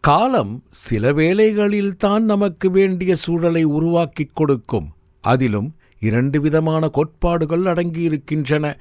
காலம் சில வேளைகளில்தான் நமக்கு வேண்டிய சூழலை உருவாக்கிக் கொடுக்கும். அதிலும் இரண்டு விதமான கோட்பாடுகள் அடங்கியிருக்கின்றன.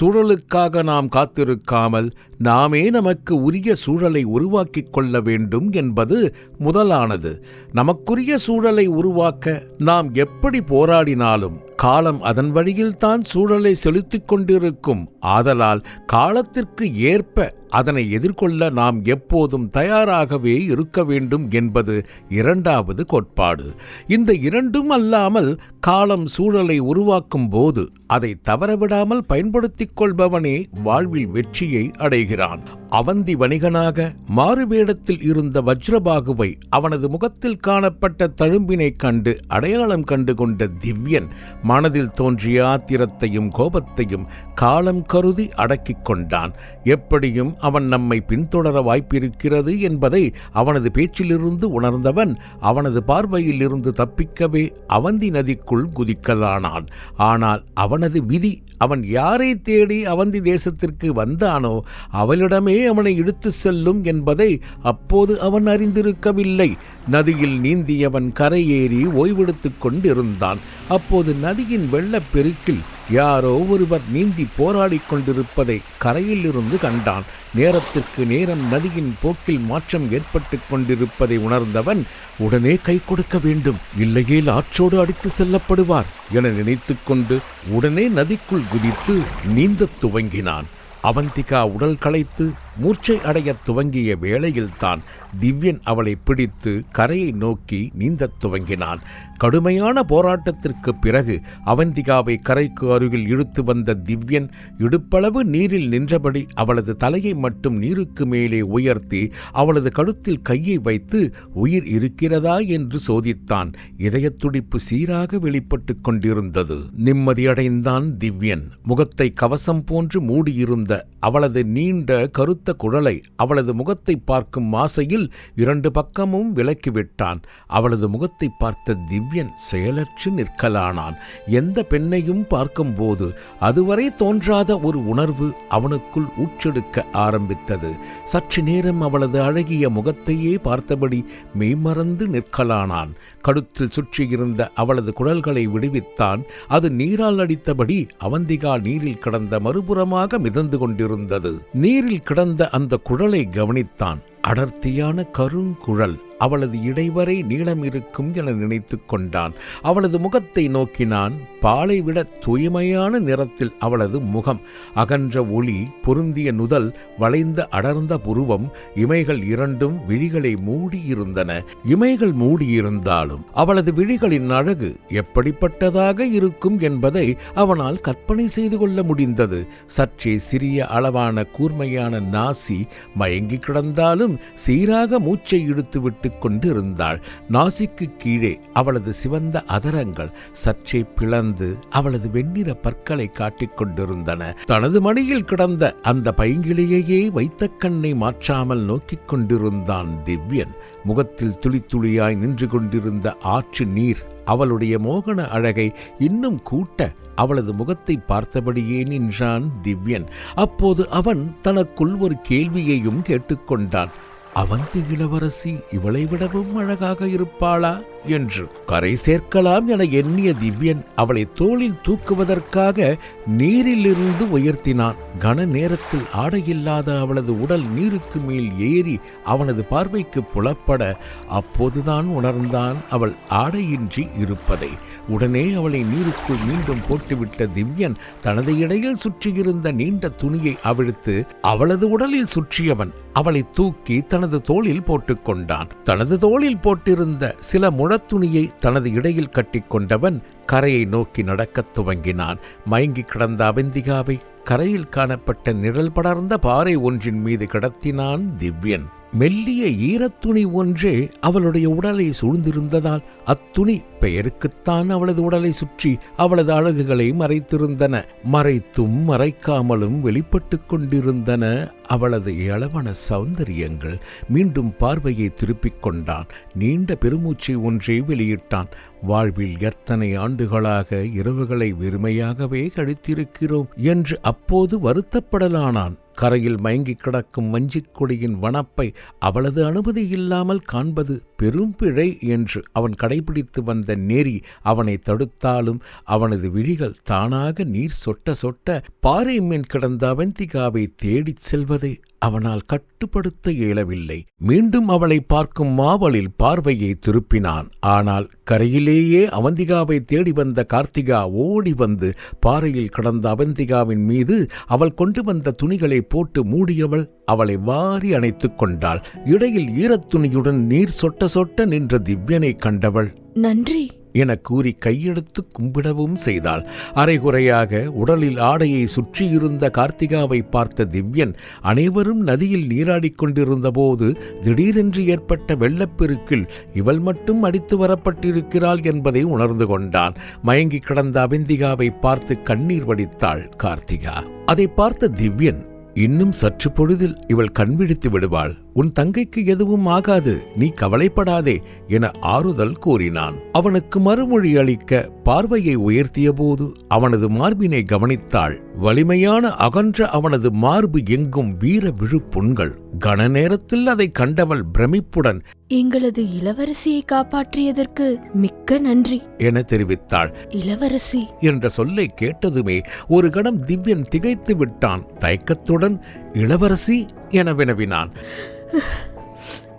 சூழலுக்காக நாம் காத்திருக்காமல் நாமே நமக்கு உரிய சூழலை உருவாக்கிக் கொள்ள வேண்டும் என்பது முதலானது. நமக்குரிய சூழலை உருவாக்க நாம் எப்படி போராடினாலும் காலம் அதன் வழியில்தான் சூழலை செலுத்திக் கொண்டிருக்கும். ஆதலால் காலத்திற்கு ஏற்ப அதனை எதிர்கொள்ள நாம் எப்போதும் தயாராகவே இருக்க வேண்டும் என்பது இரண்டாவது கோட்பாடு. இந்த இரண்டும் அல்லாமல் காலம் சூழலை உருவாக்கும் போது அதை தவறவிடாமல் பயன்படுத்திக் கொள்பவனே வாழ்வில் வெற்றியை அடைகிறான். அவந்தி வணிகனாக மாறுவேடத்தில் இருந்த வஜ்ரபாகுவை அவனது முகத்தில் காணப்பட்ட தழும்பினைக் கண்டு அடையாளம் கண்டு கொண்ட திவ்யன் மனதில் தோன்றிய ஆத்திரத்தையும் கோபத்தையும் காலம் கருதி அடக்கிக் கொண்டான். எப்படியும் அவன் நம்மை பின்தொடர வாய்ப்பிருக்கிறது என்பதை அவனது பேச்சிலிருந்து உணர்ந்தவன் அவனது பார்வையில் இருந்து தப்பிக்கவே அவந்தி நதிக்குள் குதிக்கலானான். ஆனால் அவன் அவனது விதி அவன் யாரை தேடி அவந்தி தேசத்திற்கு வந்தானோ அவளிடமே அவனை இழுத்து செல்லும் என்பதை அப்போது அவன் அறிந்திருக்கவில்லை. நதியில் நீந்தியவன் கரையேறி ஓய்வெடுத்துக் கொண்டிருந்தான். அப்போது நதியின் வெள்ளப்பெருக்கில் யாரோ ஒருவர் நீந்தி போராடிக் கொண்டிருப்பதை கரையிலிருந்து கண்டான். நேரத்திற்கு நேரம் நதியின் போக்கில் மாற்றம் ஏற்பட்டு கொண்டிருப்பதை உணர்ந்தவன் உடனே கை கொடுக்க வேண்டும். இல்லையேல் ஆற்றோடு அடித்து செல்லப்படுவார் என நினைத்துக்கொண்டு உடனே நதிக்குள் குதித்து நீந்தத் துவங்கினான். அவந்திகா உடல் களைத்து மூர்ச்சை அடையத் துவங்கிய வேளையில்தான் திவ்யன் அவளை பிடித்து கரையை நோக்கி நீந்தத் துவங்கினான். கடுமையான போராட்டத்திற்கு பிறகு அவந்திகாவை கரைக்கு அருகில் இழுத்து வந்த திவ்யன் இடுப்பளவு நீரில் நின்றபடி அவளது தலையை மட்டும் நீருக்கு மேலே உயர்த்தி அவளது கழுத்தில் கையை வைத்து உயிர் இருக்கிறதா? என்று சோதித்தான். இதயத்துடிப்பு சீராக வெளிப்பட்டு கொண்டிருந்தது. நிம்மதியடைந்தான் திவ்யன். முகத்தை கவசம் போன்று மூடியிருந்த அவளது நீண்ட கருத்து குழலை அவளது முகத்தை பார்க்கும் ஆசையில் இரண்டு பக்கமும் விலக்கிவிட்டான். அவளது முகத்தை பார்த்த திவ்யன் செயலற்று நிற்கலானான். எந்த பெண்ணையும் பார்க்கும்போது அதுவரை தோன்றாத ஒரு உணர்வு அவனுக்குள் ஊற்றெடுக்க ஆரம்பித்தது. சற்று நேரம் அவளது அழகிய முகத்தையே பார்த்தபடி மெய்மறந்து நிற்கலானான். கழுத்தில் சுற்றியிருந்த அவளது குழல்களை விடுவித்தான். அது நீரால் அடித்தபடி அவந்திகா நீரில் கிடந்த மறுபுறமாக மிதந்து கொண்டிருந்தது. நீரில் கிடந்த அந்த குழலை கவனித்தான். அடர்த்தியான கருங்குழல் அவளது இடைவரை நீளம் இருக்கும் என நினைத்து கொண்டான். அவளது முகத்தை நோக்கினான். பாலை விட தூய்மையான நிறத்தில் அவளது முகம். அகன்ற ஒளி பொருந்திய நுதல் வளைந்த அடர்ந்த புருவம் இமைகள் இரண்டும் விழிகளை மூடியிருந்தன. இமைகள் மூடியிருந்தாலும் அவளது விழிகளின் அழகு எப்படிப்பட்டதாக இருக்கும் என்பதை அவனால் கற்பனை செய்து கொள்ள முடிந்தது. சற்றே சிறிய அளவான கூர்மையான நாசி மயங்கி கிடந்தாலும் சீராக மூச்சை இழுத்து விட்டு கொண்டிருந்தாள். நாசிக்கு கீழே அவளது சிவந்த அதரங்கள் சற்றே பிளந்து அவளது வெண்ணிற பற்களை காட்டிக் கொண்டிருந்தன. தனது மடியில் கிடந்த அந்த பைங்கிளியையே வைத்த கண்ணை மாற்றாமல் நோக்கிக் கொண்டிருந்தான் திவ்யன். முகத்தில் துளி துளியாய் நின்று கொண்டிருந்த ஆற்று நீர் அவளுடைய மோகன அழகை இன்னும் கூட்ட அவளது முகத்தை பார்த்தபடியே நின்றான் திவ்யன். அப்போது அவன் தனக்குள் ஒரு கேள்வியையும் கேட்டுக்கொண்டான் அவந்தி இளவரசி இவளை விடவும் அழகாக இருப்பாளா? என்று கரை சேர்க்கலாம் என எண்ணிய திவ்யன் அவளை தோளில் தூக்குவதற்காக நீரிலிருந்து உயர்த்தினான். கன நேரத்தில் ஆடையில்லாத அவளது உடல் நீருக்கு மேல் ஏறி அவனது பார்வைக்கு புலப்பட அப்போதுதான் உணர்ந்தான் அவள் ஆடையின்றி இருப்பதை. உடனே அவளை நீருக்குள் மீண்டும் போட்டுவிட்ட திவ்யன் தனது இடையில் சுற்றியிருந்த நீண்ட துணியை அவிழ்த்து அவளது உடலில் சுற்றியவன் அவளை தூக்கி தனது தோளில் போட்டுக்கொண்டான் தனது தோளில் போட்டிருந்த சில முழத்துணியை தனது இடையில் கட்டிக்கொண்டவன் கரையை நோக்கி நடக்கத் துவங்கினான். மயங்கி கிடந்த அவந்திகாவை கரையில் காணப்பட்ட நிழல் படர்ந்த பாறை ஒன்றின் மீது கிடத்தினான் திவ்யன். மெல்லிய ஈரத்துணி ஒன்றே அவளுடைய உடலை சூழ்ந்திருந்ததால் அத்துணி பெயருக்குத்தான் அவளது உடலை சுற்றி அவளது அழகுகளை மறைத்திருந்தன. மறைத்தும் மறைக்காமலும் வெளிப்பட்டுக் கொண்டிருந்தன அவளது இளவன சௌந்தரியங்கள். மீண்டும் பார்வையை திருப்பிக் கொண்டான். நீண்ட பெருமூச்சை ஒன்றை வெளியிட்டான். வாழ்வில் எத்தனை ஆண்டுகளாக இரவுகளை வெறுமையாகவே கழித்திருக்கிறோம் என்று அப்போது வருத்தப்படலானான். கரையில் மயங்கிக் கிடக்கும் வஞ்சிக் கொடியின் வனப்பை அவளது அனுமதி இல்லாமல் காண்பது பெரும்பிழை என்று அவன் கடைபிடித்து வந்த நெறி அவனை தடுத்தாலும் அவனது விழிகள் தானாக நீர் சொட்ட சொட்ட பாறை மேல் கிடந்த அவந்திகாவை தேடிச் செல்வதை அவனால் கட்டுப்படுத்த இயலவில்லை. மீண்டும் அவளை பார்க்கும் மாவலில் பார்வையை திருப்பினான். ஆனால் கரையிலேயே அவந்திகாவை தேடி வந்த கார்த்திகா ஓடி வந்து பாறையில் கிடந்த அவந்திகாவின் மீது அவள் கொண்டு வந்த துணிகளை போட்டு மூடியவள் அவளை வாரி அணைத்துக் கொண்டாள். இடையில் ஈரத் துணியுடன் நீர் சொட்ட சொட்ட நின்ற திவ்யனை கண்டவள். நன்றி. என கூறி கையெடுத்து கும்பிடவும் செய்தாள். அரைகுறையாக உடலில் ஆடையை சுற்றியிருந்த கார்த்திகாவை பார்த்த திவ்யன் அனைவரும் நதியில் நீராடிக் கொண்டிருந்தபோது திடீரென்று ஏற்பட்ட வெள்ளப்பெருக்கில் இவள் மட்டும் அடித்து வரப்பட்டிருக்கிறாள் என்பதை உணர்ந்து கொண்டான். மயங்கி கிடந்த அவந்திகாவை பார்த்து கண்ணீர் வடித்தாள் கார்த்திகா. அதை பார்த்த திவ்யன் இன்னும் சற்று பொழுதில் இவள் கண்விழித்து விடுவாள். உன் தங்கைக்கு எதுவும் ஆகாது நீ கவலைப்படாதே என ஆறுதல் கூறினான். அவனுக்கு மறுமொழி அளிக்க பார்வையை உயர்த்தியபோது அவனது மார்பினை கவனித்தாள். வலிமையான அகன்ற அவனது மார்பு எங்கும் வீர விழுப்புண்கள் கன நேரத்தில் அதை கண்டவள் பிரமிப்புடன் எங்களது இளவரசியை காப்பாற்றியதற்கு மிக்க நன்றி. என தெரிவித்தாள். இளவரசி. என்ற சொல்லை கேட்டதுமே ஒரு கணம் திவ்யன் திகைத்து விட்டான் தயக்கத்துடன் இளவரசி என வினவினான்.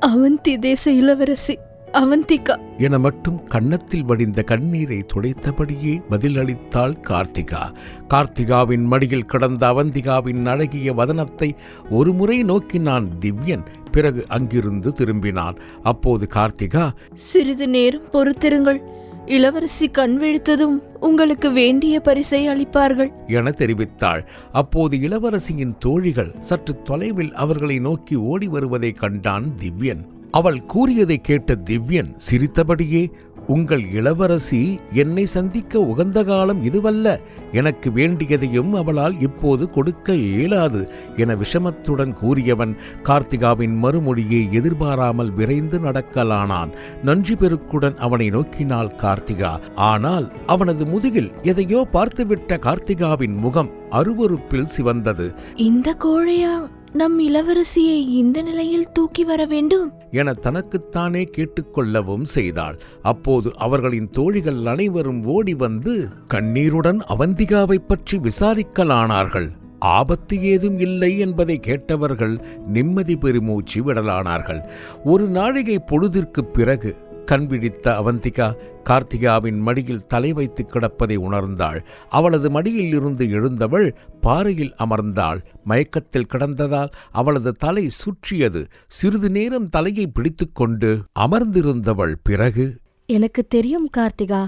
அவந்தி தேச இளவரசி அவந்திகா என மட்டும் கன்னத்தில் வடிந்த கண்ணீரை துடைத்தபடியே பதிலளித்தாள் கார்த்திகா. கார்த்திகாவின் மடியில் கிடந்த அவந்திகாவின் அழகிய வதனத்தை ஒருமுறை நோக்கினான் திவ்யன் பிறகு அங்கிருந்து திரும்பினான். அப்போது கார்த்திகா சிறிது நேரம் பொறுத்திருங்கள். இளவரசி கண் விழித்ததும் உங்களுக்கு வேண்டிய பரிசை அளிப்பார்கள். என தெரிவித்தாள். அப்போது இளவரசியின் தோழிகள் சற்று தொலைவில் அவர்களை நோக்கி ஓடி வருவதை கண்டான் திவ்யன். அவள் கூறியதை கேட்ட திவ்யன் சிரித்தபடியே உங்கள் இளவரசி என்னை சந்திக்க உகந்த காலம் இதுவல்ல. எனக்கு வேண்டியதையும் அவளால் இப்போது கொடுக்க இயலாது என விஷமத்துடன் கூறியவன் கார்த்திகாவின் மறுமொழியை எதிர்பாராமல் விரைந்து நடக்கலானான். நன்றி பெருக்குடன் அவனை நோக்கினாள் கார்த்திகா. ஆனால் அவனது முதுகில் எதையோ பார்த்துவிட்ட கார்த்திகாவின் முகம் அருவருப்பில் சிவந்தது. இந்த கோழையா நம் இளவரசியை இந்த நிலையில் தூக்கி வர வேண்டும்? என தனக்குத்தானே கேட்டுக்கொள்ளவும் செய்தாள். அப்போது அவர்களின் தோழிகள் அனைவரும் ஓடி வந்து கண்ணீருடன் அவந்திகாவைப் பற்றி விசாரிக்கலானார்கள். ஆபத்து ஏதும் இல்லை என்பதை கேட்டவர்கள் நிம்மதி பெருமூச்சு விடலானார்கள். ஒரு நாழிகை பொழுதிற்குப் பிறகு கண் விழித்த அவந்திகா கார்த்திகாவின் மடியில் தலை வைத்து கிடப்பதை உணர்ந்தாள். அவளது மடியில் இருந்து எழுந்தவள் பாறையில் அமர்ந்தாள். மயக்கத்தில் கிடந்ததால் அவளது தலை சுற்றியது. சிறிது நேரம் தலையை பிடித்துக்கொண்டு அமர்ந்திருந்தவள் பிறகு எனக்கு தெரியும் கார்த்திகா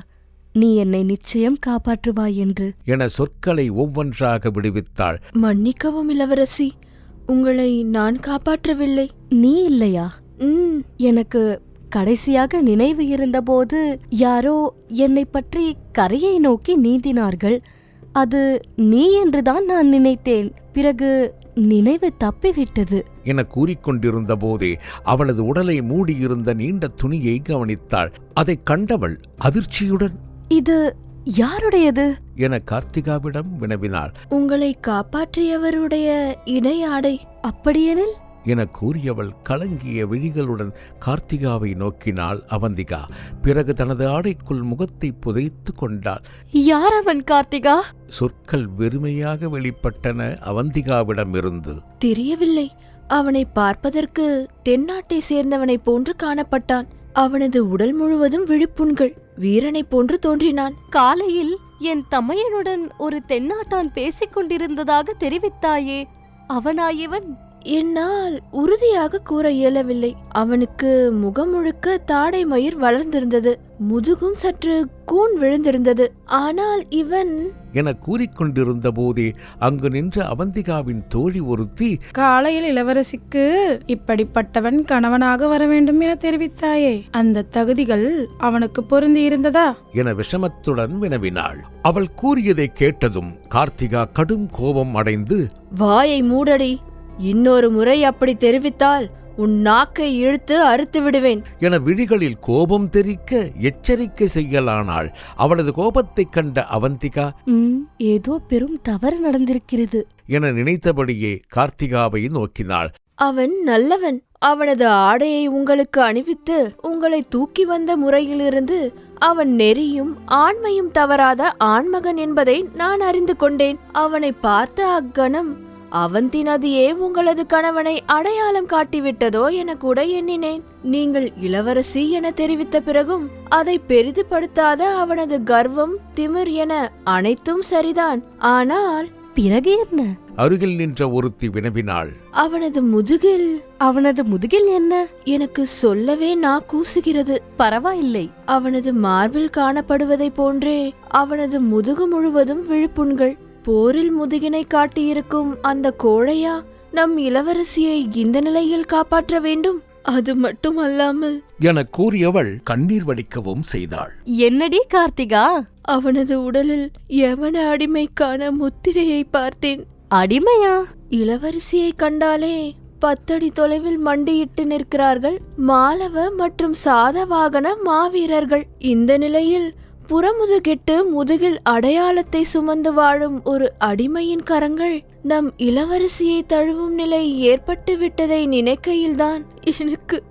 நீ என்னை நிச்சயம் காப்பாற்றுவாய் என்று. என சொற்களை ஒவ்வொன்றாக விடுவித்தாள். மன்னிக்கவும் இளவரசி உங்களை நான் காப்பாற்றவில்லை. நீ இல்லையா? எனக்கு கடைசியாக நினைவு இருந்தபோது யாரோ என்னை பற்றி கரையை நோக்கி நீந்தினார்கள். அது நீ என்றுதான் நான் நினைத்தேன். பிறகு நினைவு தப்பிவிட்டது. என கூறிக்கொண்டிருந்த போதே அவளது உடலை மூடியிருந்த நீண்ட துணியை கவனித்தாள். அதைக் கண்டவள் அதிர்ச்சியுடன் இது யாருடையது? என கார்த்திகாவிடம் வினவினாள். உங்களை காப்பாற்றியவருடைய இடையாடை அப்படியெனில் என கூறியவள் கலங்கிய விழிகளுடன் கார்த்திகாவை நோக்கினாள் அவந்திகா. பிறகு தனது ஆடைக்குள் முகத்தை புதைத்து கொண்டாள். யார் அவன் கார்த்திகா? சொற்கள் வெறுமையாக வெளிப்பட்டன அவந்திகாவிடமிருந்து. தெரியவில்லை. அவனை பார்ப்பதற்கு தென்னாட்டை சேர்ந்தவனைப் போன்று காணப்பட்டான். அவனது உடல் முழுவதும் விழிப்புண்கள். வீரனைப் போன்று தோன்றினான். காலையில் என் தமையனுடன் ஒரு தென்னாட்டான் பேசிக் கொண்டிருந்ததாக தெரிவித்தாயே. அவனாயிவன் என்னால் உறுதியாக கூற இயலவில்லை. அவனுக்கு முகம் முழுக்க தாடை மயிர் வளர்ந்திருந்தது. முதுகும் சற்று கூன் விழுந்திருந்தது. ஆனால் இவன் என கூறிக்கொண்டிருந்த போதே அங்கு நின்ற அவந்திகாவின் தோழி ஒருத்தி காலையில் இளவரசிக்கு இப்படிப்பட்டவன் கணவனாக வர வேண்டும் என தெரிவித்தாயே. அந்த தகுதிகள் அவனுக்கு பொருந்தி இருந்ததா? என விஷமத்துடன் வினவினாள். அவள் கூறியதை கேட்டதும் கார்த்திகா கடும் கோபம் அடைந்து வாயை மூடடி. இன்னொரு முறை அப்படி தெரிவித்தால் உன் நாக்கை இழுத்து அறுத்து விடுவேன். என விழிகளில் கோபம் தெரிக்க எச்சரிக்கை செய்யலானாள். அவளது கோபத்தைக் கண்ட அவந்திகா ஏதோ பெரும் தவறு நடந்திருக்கிறது. என நினைத்தபடியே கார்த்திகாவை நோக்கினாள். அவன் நல்லவன். அவனது ஆடையை உங்களுக்கு அணிவித்து உங்களை தூக்கி வந்த முறையிலிருந்து அவன் நெறியும் ஆண்மையும் தவறாத ஆண்மகன் என்பதை நான் அறிந்து கொண்டேன். அவனை பார்த்த அக்கணம் அவந்தி நதியே உங்களது கணவனை அடையாளம் காட்டிவிட்டதோ என கூட எண்ணினேன். நீங்கள் இளவரசி என தெரிவித்த பிறகும் அதை பெரிதுபடுத்தாத அவனது கர்வம் திமிர் என அனைத்தும் சரிதான். ஆனால் பிறகு என்ன? அருகில் நின்ற ஒருத்தி வினவினாள். அவனது முதுகில் அவனது முதுகில் என்ன? எனக்கு சொல்லவே நா கூசுகிறது. பரவாயில்லை. அவனது மார்பில் காணப்படுவதைப் போன்றே அவனது முதுகு முழுவதும் விழுப்புண்கள். போரில் முதுகினை காட்டியிருக்கும் அந்த கோழையா நம் இளவரசியை இந்த நிலையில் காப்பாற்ற வேண்டும்? அது மட்டுமல்லாமல் என கூறியவள் கண்ணீர் வடிக்கவும் செய்தாள். என்னடி கார்த்திகா? அவனது உடலில் யவன அடிமைக்கான முத்திரையை பார்த்தேன். அடிமையா? இளவரசியை கண்டாலே பத்தடி தொலைவில் மண்டியிட்டு நிற்கிறார்கள். மாலவ மற்றும் சாதவாகன மாவீரர்கள். இந்த நிலையில் புறமுதுகிட்டு முதுகில் அடையாளத்தை சுமந்து வாழும் ஒரு அடிமையின் கரங்கள் நம் இளவரசியை தழுவும் நிலை ஏற்பட்டு விட்டதை நினைக்கையில்தான் எனக்கு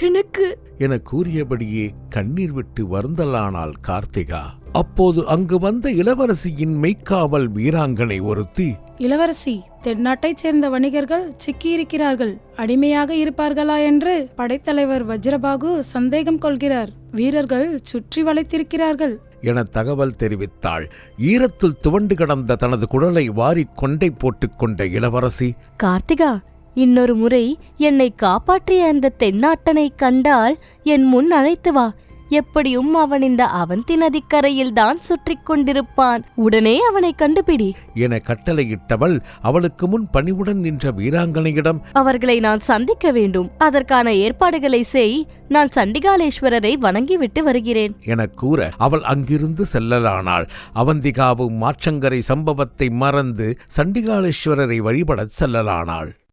எனக்கு. என கூறியபடியே கண்ணீர் விட்டு வருந்தலானாள் கார்த்திகா. அப்போது அங்கு வந்த இளவரசியின் மெய்க்காவல் வீராங்கனை ஒருத்தி இளவரசி தென்னாட்டைச் சேர்ந்த வணிகர்கள் சிக்கியிருக்கிறார்கள். அடிமையாக இருப்பார்களா என்று படைத்தலைவர் வஜ்ரபாகு சந்தேகம் கொள்கிறார். வீரர்கள் சுற்றி வளைத்திருக்கிறார்கள். என தகவல் தெரிவித்தாள். ஈரத்தில் துவண்டு கிடந்த தனது குடலை வாரிக் கொண்டை போட்டுக்கொண்ட இளவரசி கார்த்திகா இன்னொரு முறை என்னை காப்பாற்றிய அந்த தென்னாட்டனை கண்டால் என் முன் அழைத்து வா. எப்படியும் அவன் இந்த அவந்தி நதிக்கரையில் தான் சுற்றிக் கொண்டிருப்பான். உடனே அவனை கண்டுபிடி. என கட்டளையிட்டவள் அவளுக்கு முன் பணிவுடன் நின்ற வீராங்கனையிடம் அவர்களை நான் சந்திக்க வேண்டும். அதற்கான ஏற்பாடுகளை செய். நான் சண்டிகாலேஸ்வரரை வணங்கிவிட்டு வருகிறேன். எனக் கூற அவள் அங்கிருந்து செல்லலானாள். அவந்திகாவும் மாற்றங்கரை சம்பவத்தை மறந்து சண்டிகாலேஸ்வரரை வழிபடச் செல்லலானாள்.